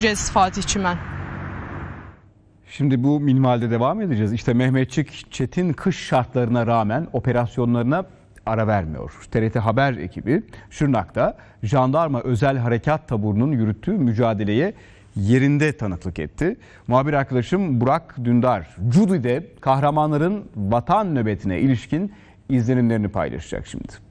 göreceğiz Fatih Çimen. Şimdi bu minvalde devam edeceğiz. İşte Mehmetçik çetin kış şartlarına rağmen operasyonlarına ara vermiyor. TRT Haber ekibi Şırnak'ta jandarma özel harekat taburunun yürüttüğü mücadeleye yerinde tanıklık etti. Muhabir arkadaşım Burak Dündar, Cudi'de kahramanların vatan nöbetine ilişkin izlenimlerini paylaşacak şimdi.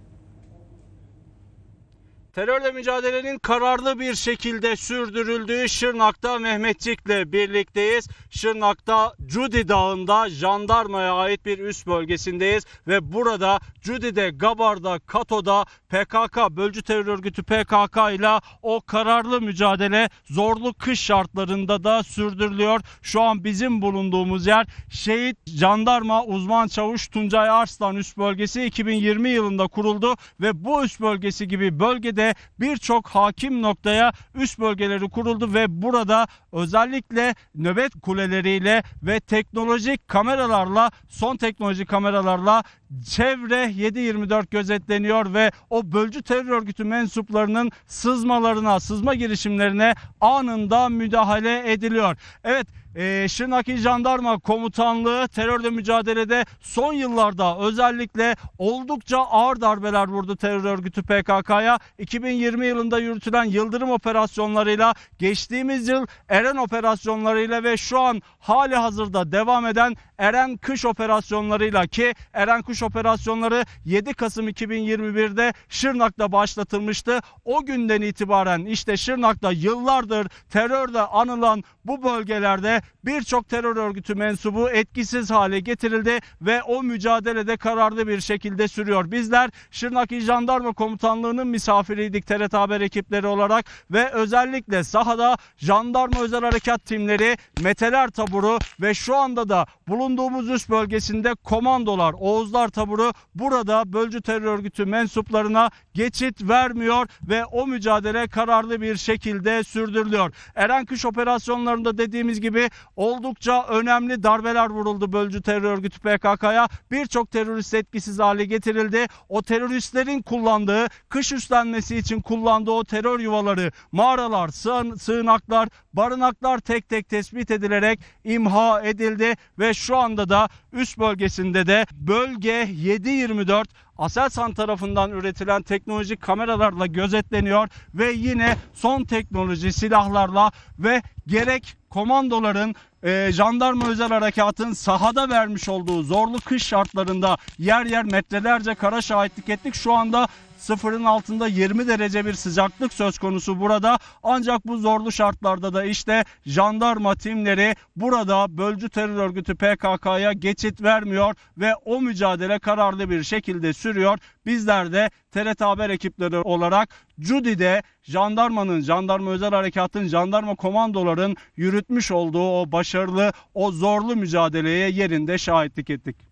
Terörle mücadelenin kararlı bir şekilde sürdürüldüğü Şırnak'ta Mehmetçik'le birlikteyiz. Şırnak'ta Cudi Dağı'nda jandarmaya ait bir üst bölgesindeyiz ve burada Cudi'de, Gabar'da, Kato'da PKK, bölücü terör örgütü PKK ile o kararlı mücadele zorlu kış şartlarında da sürdürülüyor. Şu an bizim bulunduğumuz yer Şehit Jandarma Uzman Çavuş Tuncay Arslan üst bölgesi 2020 yılında kuruldu ve bu üst bölgesi gibi bölgede birçok hakim noktaya üst bölgeleri kuruldu ve burada özellikle nöbet kuleleriyle ve teknolojik kameralarla son teknolojik kameralarla çevre 7-24 gözetleniyor ve o bölücü terör örgütü mensuplarının sızmalarına, sızma girişimlerine anında müdahale ediliyor. Evet e, Şırnak İl Jandarma Komutanlığı terörle mücadelede son yıllarda özellikle oldukça ağır darbeler vurdu terör örgütü PKK'ya. 2020 yılında yürütülen Yıldırım operasyonlarıyla geçtiğimiz yıl Eren operasyonlarıyla ve şu an hali hazırda devam eden Eren Kış operasyonlarıyla ki Eren Kış operasyonları 7 Kasım 2021'de Şırnak'ta başlatılmıştı. O günden itibaren işte Şırnak'ta yıllardır terörle anılan bu bölgelerde birçok terör örgütü mensubu etkisiz hale getirildi ve o mücadelede kararlı bir şekilde sürüyor. Bizler Şırnak İl Jandarma Komutanlığı'nın misafiriydik TRT Haber ekipleri olarak ve özellikle sahada jandarma özel harekat timleri, meteler taburu ve şu anda da bulunduğumuz üst bölgesinde komandolar, Oğuzlar taburu burada bölücü terör örgütü mensuplarına geçit vermiyor ve o mücadele kararlı bir şekilde sürdürülüyor. Eren Kış operasyonlarında dediğimiz gibi oldukça önemli darbeler vuruldu bölücü terör örgütü PKK'ya. Birçok terörist etkisiz hale getirildi. O teröristlerin kullandığı, kış üstlenmesi için kullandığı o terör yuvaları, mağaralar, sığın, sığınaklar, barınaklar tek tek tespit edilerek imha edildi ve şu anda da üst bölgesinde de bölge 7-24 Aselsan tarafından üretilen teknolojik kameralarla gözetleniyor ve yine son teknoloji silahlarla ve gerek komandoların e, jandarma özel harekatın sahada vermiş olduğu zorlu kış şartlarında yer yer metrelerce kara şahitlik ettik. Şu anda sıfırın altında 20 derece bir sıcaklık söz konusu burada. Ancak bu zorlu şartlarda da işte jandarma timleri burada bölücü terör örgütü PKK'ya geçit vermiyor ve o mücadele kararlı bir şekilde sürüyor. Bizler de TRT Haber ekipleri olarak Cudi'de jandarmanın, jandarma özel harekatın, jandarma komandoların yürütmüş olduğu o başarılı, o zorlu mücadeleye yerinde şahitlik ettik.